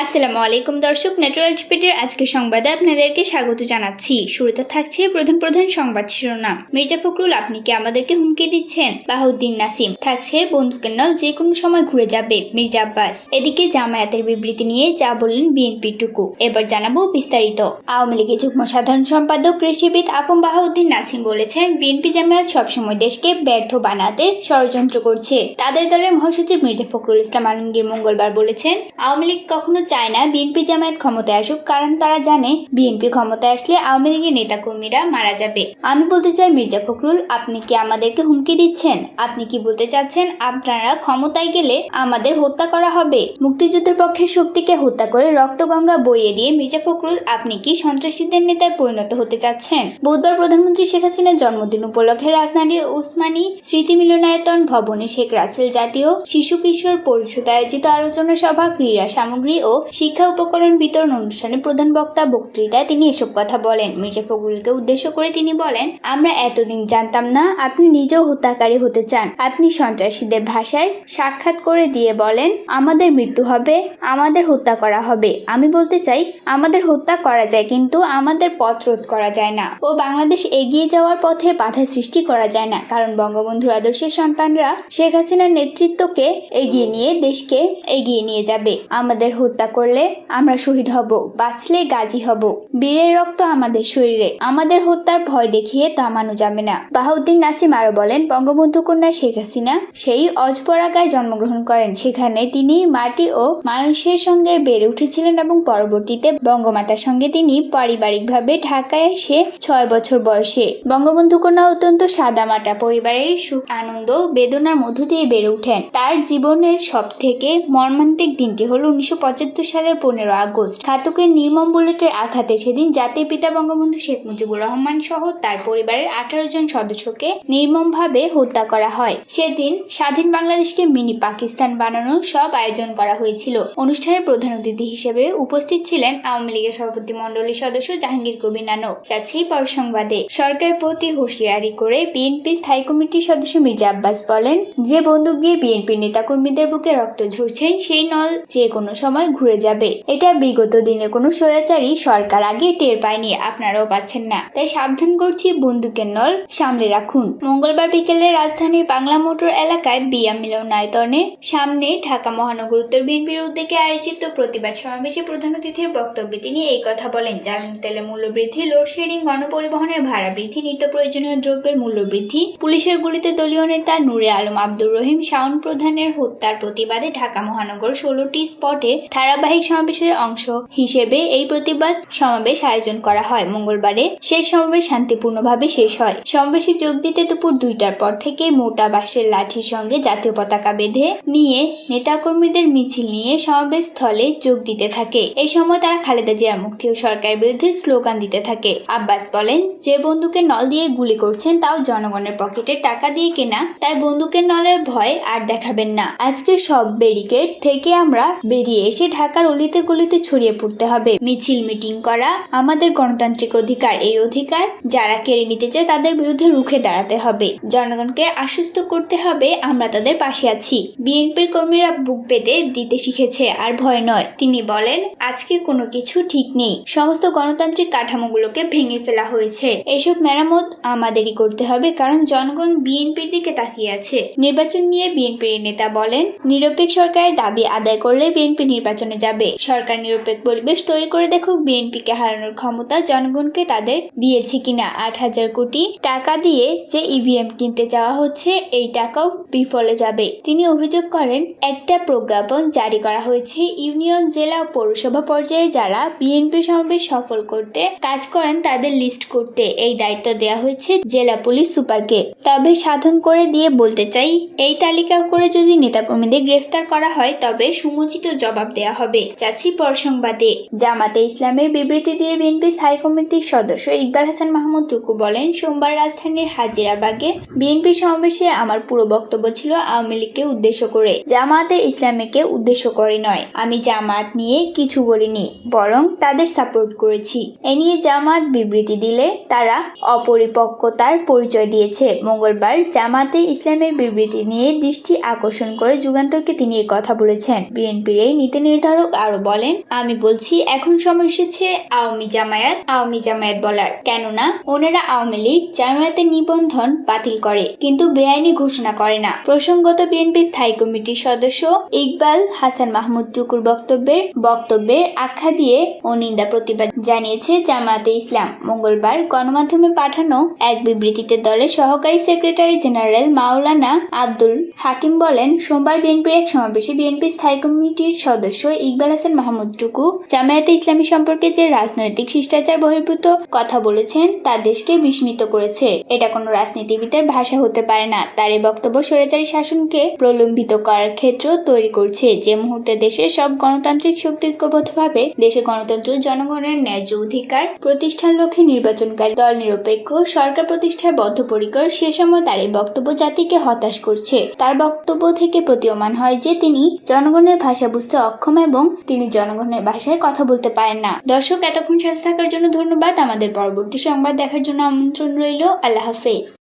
আসসালামু আলাইকুম দর্শক ন্যাচুরাল টিপিটের আজকের সংবাদে আপনাদেরকে স্বাগত জানাচ্ছি। শুরুতে থাকছে প্রধান প্রধান সংবাদ শিরোনাম। মির্জা ফখরুল, আপনি কি আমাদেরকে হুমকি দিচ্ছেন? বাহুদ্দিন নাসিম, থাকছে বন্দুকের নল যে কোনো সময় ঘুরে যাবে, মির্জা আব্বাস। এদিকে জামায়াতের বিবৃতি নিয়ে যা বললেন বিএনপি টুকু, এবার জানাব বিস্তারিত। আওয়ামী লীগের যুগ্ম সাধারণ সম্পাদক, কৃষিবিদ আফম বাহাউদ্দিন নাসিম বলেছেন, বিএনপি জামায়াত সবসময় দেশকে ব্যর্থ বানাতে ষড়যন্ত্র করছে। তাদের দলের মহাসচিব মির্জা ফখরুল ইসলাম আলমগীর মঙ্গলবার বলেছেন, আওয়ামী লীগ কখনো চায় না বিএনপি জামায়াত ক্ষমতায় আসুক, কারণ তারা জানে বিএনপি ক্ষমতায় আসলে আওয়ামী লীগের নেতাকর্মীরা মারা যাবে। আমি বলতে চাই, মির্জা ফখরুল, আপনি কি আমাদেরকে হুমকি দিচ্ছেন? আপনি কি বলতে চাচ্ছেন, আপনারা ক্ষমতায় গেলে আমাদের হত্যা করা হবে? মুক্তিযুদ্ধের পক্ষের শক্তিকে হত্যা করে রক্তগঙ্গা বইয়ে দিয়ে মির্জা ফখরুল, আপনি কি সন্ত্রাসীদের নেতায় পরিণত হতে চাচ্ছেন? বুধবার প্রধানমন্ত্রী শেখ হাসিনার জন্মদিন উপলক্ষে রাজধানীর ওসমানী স্মৃতি মিলনায়তন ভবনে শেখ রাসেল জাতীয় শিশু কিশোর পরিষদ আয়োজিত আলোচনা সভা, ক্রীড়া সামগ্রী ও শিক্ষা উপকরণ বিতরণ অনুষ্ঠানে প্রধান বক্তা বক্তৃতায় তিনি এসব কথা বলেন। মির্জা ফখরুলকে উদ্দেশ্য করে তিনি বলেন, আমরা এতদিন জানতাম না আপনি নিজেও হত্যাকারী হতে চান। আপনি সন্ত্রাসীদের ভাষায় সাক্ষাৎ করে দিয়ে বলেন, আমাদের মৃত্যু হবে, আমাদের হত্যা করা হবে। আমি বলতে চাই, আমাদের হত্যা করা যায় কিন্তু আমাদের পথ রোধ করা যায় না। ও বাংলাদেশ এগিয়ে যাওয়ার পথে বাধা সৃষ্টি করা যায় না। কারণ বঙ্গবন্ধুর আদর্শের সন্তানরা শেখ হাসিনার নেতৃত্বকে এগিয়ে নিয়ে দেশকে এগিয়ে নিয়ে যাবে। আমাদের হত্যা করলে আমরা শহীদ হব, বাঁচলে গাজী হব। বীরের রক্ত আমাদের শরীরে, আমাদের হত্যার ভয় দেখিয়ে থামানো যাবে না। বাহাউদ্দিন নাসিম আরও বলেন, বঙ্গবন্ধু কন্যা শেখ হাসিনা, সেই অজপরাগায় জন্মগ্রহণ করেন। সেখানে তিনি মাটি ও মানুষের সঙ্গে বেড়ে উঠেছিলেন এবং পরবর্তীতে বঙ্গমাতার সঙ্গে তিনি পারিবারিকভাবে ঢাকায় এসে ছয় বছর বয়সে। বঙ্গবন্ধু কন্যা অত্যন্ত সাদামাটা পরিবারের সুখ, আনন্দ বেদনার মধ্য দিয়ে বেড়ে ওঠেন তার জীবনের সব থেকে মর্মান্তিক দিনটি হলো উনিশশো সালের পনেরো আগস্ট। ঘাতকের নির্মম বুলেটের আঘাতে সেদিন জাতির পিতা বঙ্গবন্ধু শেখ মুজিবুর রহমান সহ তার পরিবারের আঠারো জন সদস্যকে নির্মমভাবে হত্যা করা হয়। সেদিন স্বাধীন বাংলাদেশকে মিনি পাকিস্তান বানানোর সব আয়োজন করা হয়েছিল। অনুষ্ঠানের প্রধান অতিথি হিসেবে উপস্থিত ছিলেন আওয়ামী লীগের সভাপতি মন্ডলীর সদস্য জাহাঙ্গীর কবির নানক। পর সংবাদে সরকারের প্রতি হুঁশিয়ারি করে বিএনপি স্থায়ী কমিটির সদস্য মির্জা আব্বাস বলেন, যে বন্দুক দিয়ে বিএনপির নেতাকর্মীদের বুকে রক্ত ঝরছেন, সেই নল যে কোনো সময় ঘুরে যাবে। এটা বিগত দিনে কোনো স্বৈরাচারী সরকার আগে টের পায়নি, আপনারাও পাচ্ছেন না। তাই সাবধান করছি বন্দুকের নল সামলে রাখুন। মঙ্গলবার বিকেলে রাজধানীর বাংলা মোটর এলাকায় বিয়া মিলনায়তনে সামনে ঢাকা মহানগর উত্তর বিএনপির উদ্যোগে আয়োজিত প্রতিবাদ সমাবেশে প্রধান অতিথির বক্তব্যে তিনি এই কথা বলেন। জ্বালানি তেলের মূল্য বৃদ্ধি লোডশেডিং, গণপরিবহনের ভাড়া বৃদ্ধি নিত্য প্রয়োজনীয় দ্রব্যের মূল্য বৃদ্ধি পুলিশের গুলিতে দলীয় নেতা নূরে আলম আব্দুর রহিম, শাওন প্রধানের হত্যার প্রতিবাদে ঢাকা মহানগর ষোলোটি স্পটে ধারাবাহিক সমাবেশের অংশ হিসেবে এই প্রতিবাদ সমাবেশ আয়োজন করা হয়। মঙ্গলবারে সেই সমাবেশ শান্তিপূর্ণভাবে শেষ হয়। সমাবেশে যোগ দিতে দুপুর দুইটার পর থেকে মোটা বাঁশের লাঠির সঙ্গে জাতীয় পতাকা বেঁধে নিয়ে নেতাকর্মীদের মিছিল নিয়ে সমাবেশ স্থলে যোগ দিতে থাকে। এই সময় তারা খালেদা জিয়া মুক্তি ও সরকারের বিরুদ্ধে স্লোগান দিতে থাকে। আব্বাস বলেন, যে বন্দুকের নল দিয়ে গুলি করছেন তাও জনগণের পকেটে টাকা দিয়ে কেনা, তাই বন্দুকের নলের ভয় আর দেখাবেন না। আজকে সব ব্যারিকেড থেকে আমরা বেরিয়ে এসে ঢাকার অলিতে গলিতে ছড়িয়ে পড়তে হবে। মিছিল, মিটিং করা আমাদের গণতান্ত্রিক অধিকার। এই অধিকার যারা কেড়ে নিতে চায় তাদের বিরুদ্ধে রুখে দাঁড়াতে হবে। জনগণকে আশ্বস্ত করতে হবে আমরা তাদের পাশে আছি। বিএনপির কর্মীরা বুক পেতে দিতে শিখেছে, আর ভয় নয়। তিনি বলেন, আজকে কোনো কিছু ঠিক নেই। সমস্ত গণতান্ত্রিক কাঠামোগুলোকে ভেঙে ফেলা হয়েছে। এসব মেরামত আমাদেরই করতে হবে, কারণ জনগণ বিএনপির দিকে তাকিয়ে আছে। নির্বাচন নিয়ে বিএনপির নেতা বলেন, নিরপেক্ষ সরকারের দাবি আদায় করলে বিএনপি নির্বাচনে যাবে। সরকার নিরপেক্ষ পরিবেশ তৈরি করে দেখুক বিএনপিকে হারানোর ক্ষমতা জনগণকে তাদের দিয়েছে কিনা। আট হাজার কোটি টাকা দিয়ে যে ইভিএম কিনতে চাওয়া হচ্ছে, এই টাকাও বিফলে যাবে। তিনি অভিযোগ করেন, একটা প্রজ্ঞাপন জারি করা হয়েছে। ইউনিয়ন, জেলা পৌরসভা পর্যায়ে যারা বিএনপি সমাবেশ সফল করতে কাজ করেন, তাদের লিস্ট করতে এই দায়িত্ব দেওয়া হয়েছে জেলা পুলিশ সুপারকে। তবে সাধন করে দিয়ে বলতে চাই, এই তালিকা করে যদি নেতাকর্মীদের গ্রেফতার করা হয়, তবে সমুচিত জবাব দেওয়া হবে। যাচ্ছি পর সংবাদে জামাতে ইসলামের বিবৃতি দিয়ে বিএনপি স্থায়ী কমিটির সদস্য ইকবাল হাসান মাহমুদ টুকু বলেন, সোমবার রাজধানীর হাজিরাবাগে বিএনপি সমাবেশে আমার পুরো বক্তব্য ছিল আওয়ামী লীগকে উদ্দেশ্য করে। জামাতে ইসলামীকে উদ্দেশ্য করে নয়। আমি জামাত নিয়ে কিছু বলিনি, বরং তাদের সাপোর্ট করেছি। এ নিয়ে জামাত বিবৃতি দিলে তারা অপরিপক্কতার পরিচয় দিয়েছে। মঙ্গলবার জামাতে ইসলামের বিবৃতি নিয়ে দৃষ্টি আকর্ষণ করে যুগান্তরকে তিনি কথা বলেছেন। বিএনপির এই নীতি নির্ধারক আরও বলেন, আমি বলছি, এখন সময় এসেছে আওয়ামী জামায়াত আওয়ামী জামায়াত বলার। কেননা, ওনারা আওয়ামী লীগ, জামায়াতের নিবন্ধন বাতিল করে, কিন্তু বেআইনি ঘোষণা করে না। প্রসঙ্গত বিএনপি স্থায়ী কমিটির সদস্য ইকবাল হাসান মাহমুদ টুকুর বক্তব্যের বক্তব্যের আখ্যা দিয়ে ও নিন্দা প্রতিবাদ জানিয়েছে জামায়াতে ইসলাম। মঙ্গলবার গণমাধ্যমে পাঠানো এক বিবৃতিতে দলের সহকারী সেক্রেটারি জেনারেল মাওলানা আব্দুল হাকিম বলেন, সোমবার বিএনপির এক সমাবেশে বিএনপি স্থায়ী কমিটির সদস্য ইকবাল হাসান মাহমুদ টুকু জামায়াতে ইসলামী সম্পর্কে যে রাজনৈতিক শিষ্টাচার বহির্ভূত কথা বলেছেন, তা দেশকে বিস্মিত করেছে। এটা কোনো রাজনীতিবিদের ভাষা হতে পারে না। তার এই বক্তব্য স্বৈরাচারী শাসনকে প্রলম্বিত করার ক্ষেত্র তৈরি করছে। যে মুহূর্তে দেশের সব গণতান্ত্রিক শক্তি ঐক্যবদ্ধভাবে দেশে গণতন্ত্র, জনগণের ন্যায্য অধিকার, প্রতিষ্ঠান লক্ষ্যে নির্বাচনকারী দল নিরপেক্ষ, সরকার প্রতিষ্ঠায় বদ্ধপরিকর, সে সময় তার এই বক্তব্য জাতিকে হতাশ করছে। তার বক্তব্য থেকে প্রতীয়মান হয় যে তিনি জনগণের ভাষা বুঝতে অক্ষম এবং তিনি জনগণের ভাষায় কথা বলতে পারেন না। দর্শক, এতক্ষণ সাথে থাকার জন্য ধন্যবাদ। আমাদের পরবর্তী সংবাদ দেখার জন্য আমন্ত্রণ রইল। আল্লাহ হাফেজ।